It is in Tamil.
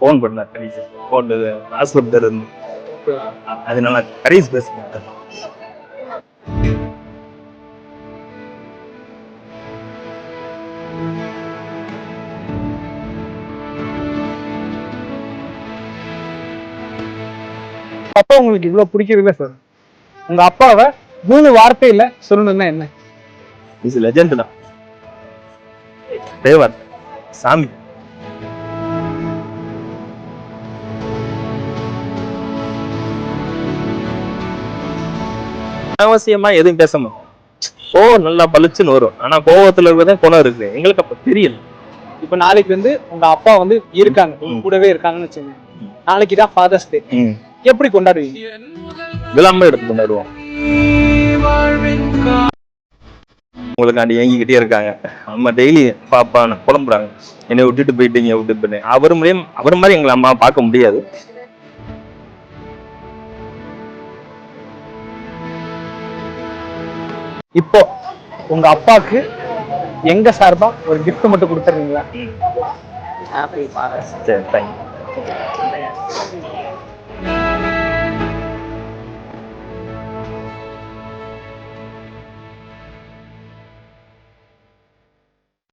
ஃபோன் பண்ணார் கரீஸ் ஃபோன் ஹாஸ்பிட்டல் இருந்து அதனால கரீஸ் பேசுகிறேன் அப்பா உங்களுக்கு இவ்வளவு பிடிக்கிறதுல சார் உங்க அப்பாவை மூணு வார்த்தையில சொல்லணும்னா என்ன? இஸ் லெஜெண்ட் தான் தேவர் சாமி. அவசியமா எதுவும் பேச மாட்டோம் கோவம் நல்லா பளிச்சுன்னு வரும். ஆனா கோவத்துல இருக்கிறதே குணம் இருக்கு எங்களுக்கு அப்ப தெரியல. இப்ப நாளைக்கு வந்து உங்க அப்பா வந்து இருக்காங்க. கூடவே இருக்காங்கன்னு வச்சுங்க நாளைக்கு தான் ஃபாதர்ஸ் டே எப்படி கொண்டாடுவீங்க? விளாம எடுத்து கொண்டாடுவோம். உங்களுக்காண்டி ஏங்கிக்கிட்டே இருக்காங்க. அம்மா டெய்லி பாப்பான்னு புலம்புறாங்க. என்னை விட்டுட்டு போயிட்டீங்க விட்டுட்டு போயிட்டீங்க அவர் மூலியம் அவர் மாதிரி எங்களை அம்மா பார்க்க முடியாது. இப்போ உங்க அப்பாவுக்கு எங்க சார்பா ஒரு gift மட்டும் கொடுத்துறீங்களா சரி தேங்க்யூ